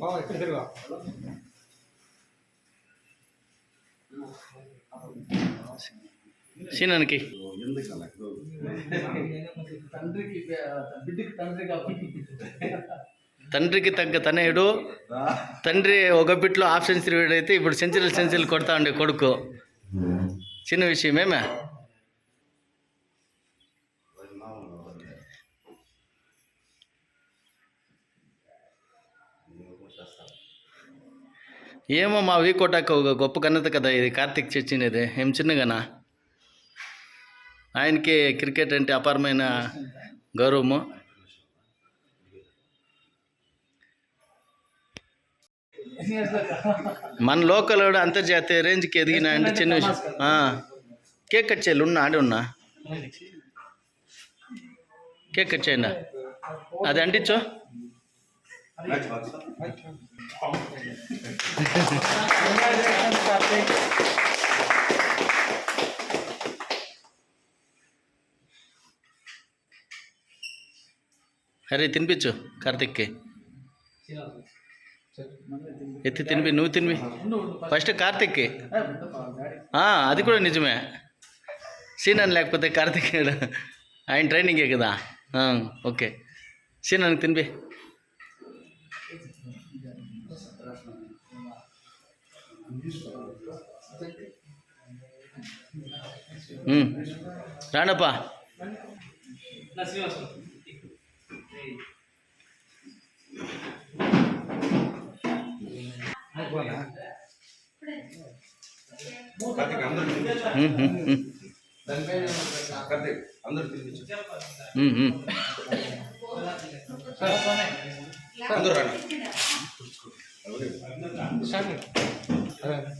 బావ ఇక్కడ తిరుగు సీనానికి తండ్రికి బిడ్డకి తండ్రి కాబట్టి తండ్రికి తగ్గ తనయుడు తండ్రి ఒక బిట్లో హాఫ్ సెంచరీ అయితే ఇప్పుడు సెంచరీలు సెంచరీలు కొడతా ఉండే కొడుకు. చిన్న విషయమేమే? ఏమో మా వీకోటాకు ఒక గొప్ప కన్నత కదా ఇది కార్తిక్ చర్చినది. ఏం చిన్నగానా? ఆయనకి క్రికెట్ అంటే అపారమైన గౌరవము. మన లోకల్ అంతర్జాతీయ రేంజ్కి ఎదిగిన అంటే చిన్న విషయం. కేక్ కట్ చేయాలి ఉన్నా ఆడి ఉన్నా. కేక్ కట్ చేయండి. అది అంటించు. అరే తినిపించు కార్తిక్కి. ఎత్తి తినిపి నువ్వు తినిపి ఫస్ట్ కార్తిక్కి ఆ, అది కూడా నిజమే సీనన్ లేకపోతే కార్తిక్ ఏడు. ఆయన ట్రైనింగే కదా ఆ, ఓకే సీనన్కి తినిపి ఉమ్. రాండప్పా ఉమ్, ఉమ్, ఉమ్. ఉమ్, ఉమ్.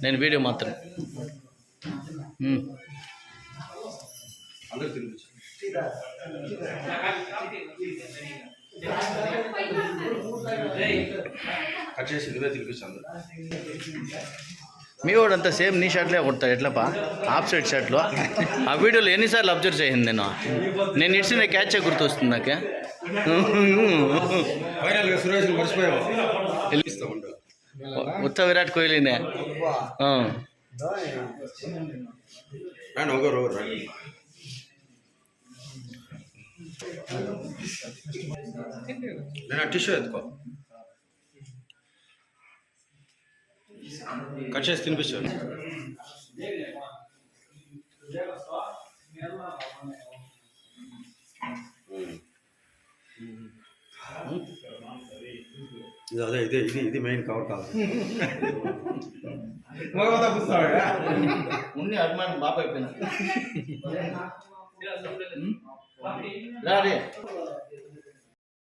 నేను వీడియో మాత్రం ఉమ్. కట్ చేసి నువ్వే తినిపిస్తాను మీ వాడంతా సేమ్ నీ షర్ట్లే కొడతాడు ఎట్లపా? Half side షర్ట్లో. ఆ వీడియోలో ఎన్నిసార్లు అబ్జర్వ్ చేయండి నేను? నేను ఇచ్చిన క్యాచ్ నాకే. మర్చిపోయావు? వెళ్ళిస్తా ఉండు. ఉత్త విరాట్ కోహ్లీనే. నేను టిష్యూ ఎత్తుకో. కట్ చేసి తినిపించాను ఇది అదే ఇదే ఇది ఇది మెయిన్ కవర్ కావాలి. ఉన్ని అభిమానం బాగా అయిపోయినా.